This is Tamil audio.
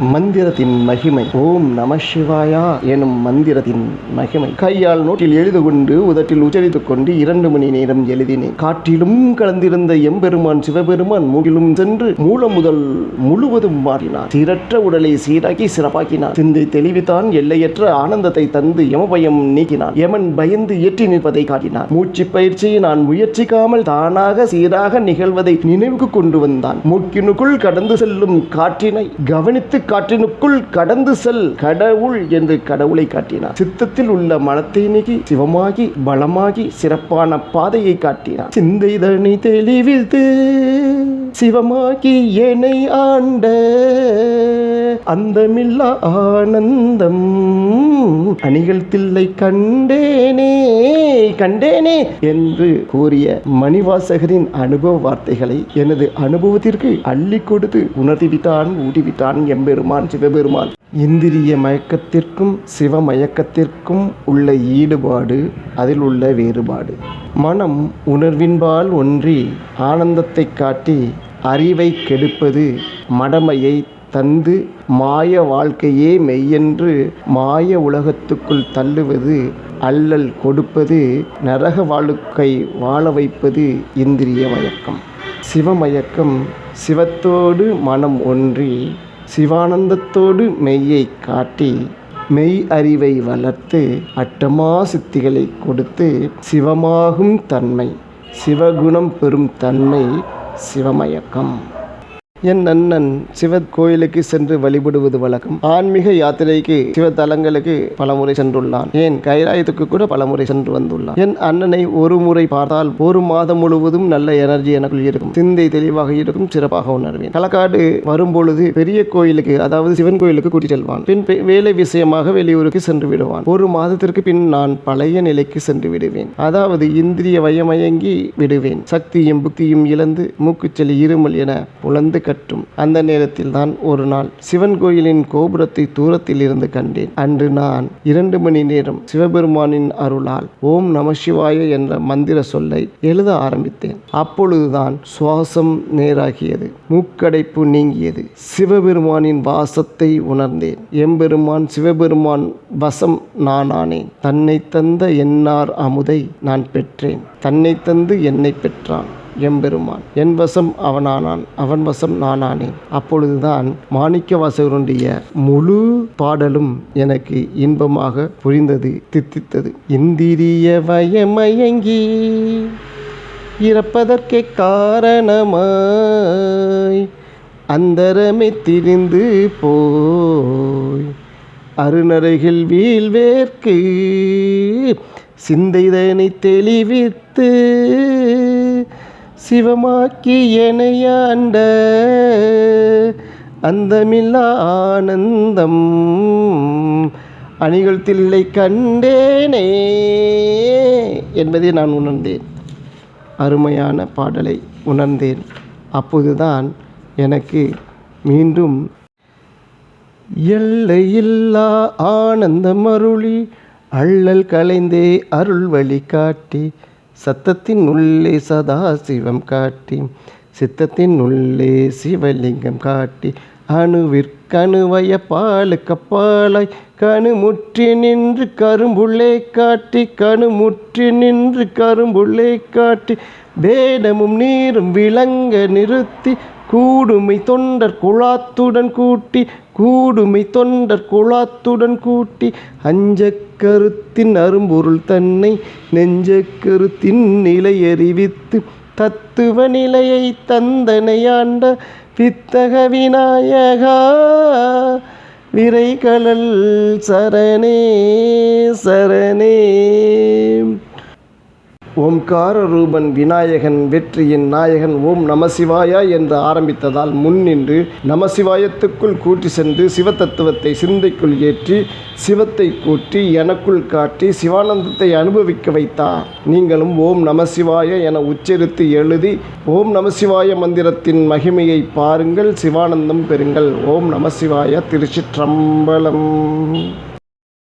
மந்திரத்தின் மகிமை. ஓம் நம சிவாயா எனும் மந்திரத்தின் மகிமை. கையால் நோட்டில் எழுது கொண்டு உதட்டில் உச்சரித்து கொண்டு இரண்டு மணி நேரம் எழுதினேன். காற்றிலும் கலந்திருந்த எம்பெருமான் சிவபெருமான் மூகிலும் சென்று மூல முதல் முழுவதும் மாறினார். சீரற்ற உடலை சீராக்கி சிறப்பாக்கினார். சிந்தை தெளிவித்தான் எல்லையற்ற ஆனந்தத்தை தந்து யமபயம் நீக்கினான் யமன் பயந்து எட்டி நிற்பதை காட்டினார். மூச்சு பயிற்சியை நான் முயற்சிக்காமல் தானாக சீராக நிகழ்வதை நினைவுக்கு கொண்டு வந்தான். மூக்கினுக்குள் கடந்து செல்லும் காற்றினை கவனித்து காற்றினுக்குள் கடந்து செல். கடவுள் என்று கடவுளை காட்டினார். சித்தத்தில் உள்ள மனத்தை நீக்கி சிவமாகி பலமாகி சிறப்பான பாதையை காட்டினார். சிந்தைதனை தெளிவித்து சிவமாகி என்னை ஆண்ட. அந்தமில்லா ஆனந்தம். அணிகள் தில்லை கண்டேனே கண்டேனே என்று கூறிய மணிவாசகரின் அனுபவ வார்த்தைகளை எனது அனுபவத்திற்கு அள்ளி கொடுத்து உணர்த்திவிட்டான் ஊட்டிவிட்டான் எம்பெருமான் சிவபெருமான். இந்திரிய மயக்கத்திற்கும் சிவ மயக்கத்திற்கும் உள்ள ஈடுபாடு அதில் உள்ள வேறுபாடு. மனம் உணர்வின்பால் ஒன்றி ஆனந்தத்தை காட்டி அறிவை கெடுப்பது மடமையை தந்து மாய வாழ்க்கையே மெய்யென்று மாய உலகத்துக்குள் தள்ளுவது அல்லல் கொடுப்பது நரக வாழ்க்கை வாழ வைப்பது இந்திரிய மயக்கம். சிவமயக்கம் சிவத்தோடு மனம் ஒன்றி சிவானந்தத்தோடு மெய்யை காட்டி மெய் அறிவை வளர்த்து அட்டமா சித்திகளை கொடுத்து சிவமாகும் தன்மை சிவகுணம் பெறும் தன்மை சிவமயக்கம். என் அண்ணன் சிவ கோயிலுக்கு சென்று வழிபடுவது வழக்கம். ஆன்மீக யாத்திரைக்கு சிவ தலங்களுக்கு பலமுறை சென்றுள்ளான். ஏன்? கைலாயத்துக்கு கூட பலமுறை சென்று வந்துள்ளான். என் அண்ணனை ஒரு முறை பார்த்தால் ஒரு மாதம் முழுவதும் நல்ல எனர்ஜி எனக்குள் இருக்கும். சிந்தை தெளிவாக இருக்கும் சிறப்பாக உணர்வேன். களக்காடு வரும்பொழுது பெரிய கோயிலுக்கு அதாவது சிவன் கோயிலுக்கு கூட்டி செல்வான். பின் வேலை விஷயமாக வெளியூருக்கு சென்று விடுவான். ஒரு மாதத்திற்கு பின் நான் பழைய நிலைக்கு சென்று விடுவேன். அதாவது இந்திரிய வயமயங்கி விடுவேன். சக்தியும் புக்தியும் இழந்து மூக்குச்சளி இருமல் என புலந்து கட்டும் அந்த நேரத்தில் தான் ஒரு நாள் சிவன் கோயிலின் கோபுரத்தை தூரத்தில் இருந்து கண்டேன். அன்று நான் இரண்டு மணி நேரம் சிவபெருமானின் அருளால் ஓம் நம சிவாய என்ற மந்திர சொல்லை எழுத ஆரம்பித்தேன். அப்பொழுதுதான் சுவாசம் நேராகியது. மூக்கடைப்பு நீங்கியது. சிவபெருமானின் வாசத்தை உணர்ந்தேன். எம்பெருமான் சிவபெருமான் வசம் நானானேன் தன்னை தந்த என்னார் அமுதை நான் பெற்றேன். தன்னை தந்து என்னை பெற்றான். எம்பெருமான். என் வசம் அவனானான் அவன் வசம் நானானேன் அப்பொழுதுதான் மாணிக்க வாசகருடைய முழு பாடலும் எனக்கு இன்பமாக புரிந்தது தித்தித்தது. இந்திரிய வயமயங்கி இறப்பதற்கே காரணமாய் அந்தரமே திரிந்து போய் அருணருகில் வீழ்வேற்கு சிந்தைதனை தெளிவித்து சிவமாக்கி எனையாண்ட அந்தமில்லா ஆனந்தம். அணிகள் தில்லை கண்டேனே என்பதை நான் உணர்ந்தேன். அருமையான பாடலை உணர்ந்தேன். அப்போதுதான் எனக்கு மீண்டும் எல்லையில்லா ஆனந்தம் அருளி அள்ளல் கலைந்தே அருள் வழி காட்டி சத்தத்தின் உள்ளே சதா சிவம் காட்டி சித்தத்தின் உள்ளே சிவலிங்கம் காட்டி அணுவிற்கணுவய பாலுக்கப்பாலாய் கணுமுற்றி நின்று கரும்புள்ளே காட்டி கணுமுற்றி நின்று கரும்புள்ளே காட்டி வேடமும் நீரும் விளங்க நிறுத்தி கூடுமை தொண்டர் குழாத்துடன் கூட்டி கூடுமை தொண்டர் குழாத்துடன் கூட்டி அஞ்ச கருத்தின் அரும்பொருள் தன்னை நெஞ்ச கருத்தின் நிலை அறிவித்து தத்துவ நிலையை தந்தனையாண்ட வித்தக விநாயகா விரைகளல் சரணே சரணே. ஓம்கார ரூபன் விநாயகன் வெற்றியின் நாயகன் ஓம் நமசிவாயா என்று ஆரம்பித்ததால் முன் நின்று நமசிவாயத்துக்குள் கூட்டி சென்று சிவத்தத்துவத்தை சிந்தைக்குள் ஏற்றி சிவத்தை கூட்டி எனக்குள் காட்டி சிவானந்தத்தை அனுபவிக்க வைத்தார். நீங்களும் ஓம் நமசிவாய என உச்சரித்து எழுதி ஓம் நமசிவாய மந்திரத்தின் மகிமையை பாருங்கள் சிவானந்தம் பெறுங்கள். ஓம் நமசிவாய திருச்சிற்றம்பலம்.